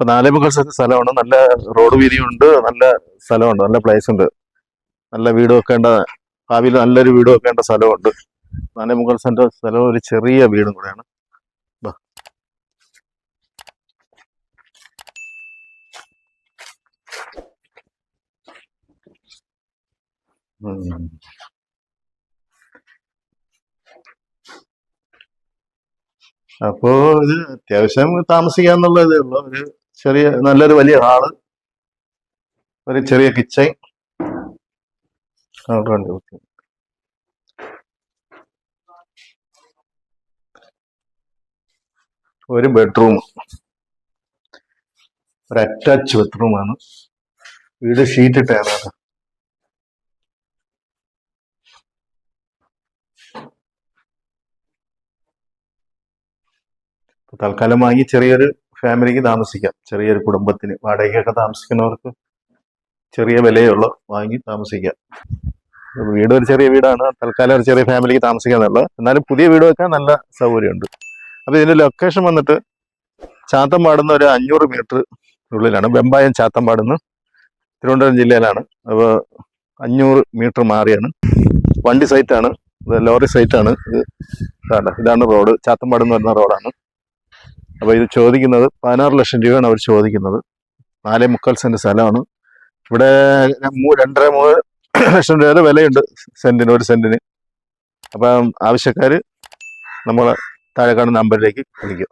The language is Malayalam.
ഇപ്പൊ നാലേ സെന്റ് സ്ഥലമാണ്. നല്ല റോഡ് വീതിയുണ്ട്. നല്ല സ്ഥലമുണ്ട്. നല്ല പ്ലേസ് ഉണ്ട്. നല്ല വീട് വെക്കേണ്ട ഭാവിയിൽ നല്ലൊരു വീട് വെക്കേണ്ട സ്ഥലമുണ്ട്. നാലേ മുക്കാൽ സെന്റ് സ്ഥലം ഒരു ചെറിയ വീടും കൂടെയാണ്. അപ്പോ ഇത് അത്യാവശ്യം താമസിക്കാന്നുള്ള ഇതേ ഉള്ളൂ. ഒരു ചെറിയ നല്ലൊരു വലിയ ഹാൾ. ഒരു ചെറിയ കിച്ചൺ. ഒരു ബെഡ്റൂം. ഒരു അറ്റാച്ച് ബെഡ്റൂമാണ് വീട് ഷീറ്റ് ഇട്ടാണ്. തൽക്കാലം വാങ്ങി ചെറിയൊരു ഫാമിലിക്ക് താമസിക്കാം. ചെറിയൊരു കുടുംബത്തിന് വാടകയ്ക്കൊക്കെ താമസിക്കുന്നവർക്ക് ചെറിയ വിലയുള്ള വാങ്ങി താമസിക്കാം. വീട് ഒരു ചെറിയ വീടാണ്. തൽക്കാലം ഒരു ചെറിയ ഫാമിലിക്ക് താമസിക്കാന്നുള്ളത് എന്നാലും പുതിയ വീട് വെക്കാൻ നല്ല സൗകര്യമുണ്ട്. അപ്പൊ ഇതിന്റെ ലൊക്കേഷൻ വന്നിട്ട് ചാത്തമ്പാടുന്ന ഒരു അഞ്ഞൂറ് മീറ്റർ ഉള്ളിലാണ്. വെമ്പായം ചാത്തമ്പാടുന്ന് തിരുവനന്തപുരം ജില്ലയിലാണ്. അപ്പോൾ അഞ്ഞൂറ് മീറ്റർ മാറിയാണ്. വണ്ടി സൈറ്റാണ്. ലോറി സൈറ്റാണ്. ഇത് ഇതാണ് ഇതാണ് റോഡ്. ചാത്തമ്പാട് എന്ന് പറയുന്ന റോഡാണ്. അപ്പോൾ ഇത് ചോദിക്കുന്നത് പതിനാറ് ലക്ഷം രൂപയാണ് അവർ ചോദിക്കുന്നത്. നാലേ മുക്കാൽ സെന്റ് സ്ഥലമാണ്. ഇവിടെ രണ്ടര മൂന്ന് ലക്ഷം രൂപ വരെ വിലയുണ്ട് സെന്റിന് ഒരു സെന്റിന്. അപ്പം ആവശ്യക്കാർ നമ്മൾ താഴെ കാണുന്ന നമ്പറിലേക്ക് വിളിക്കും.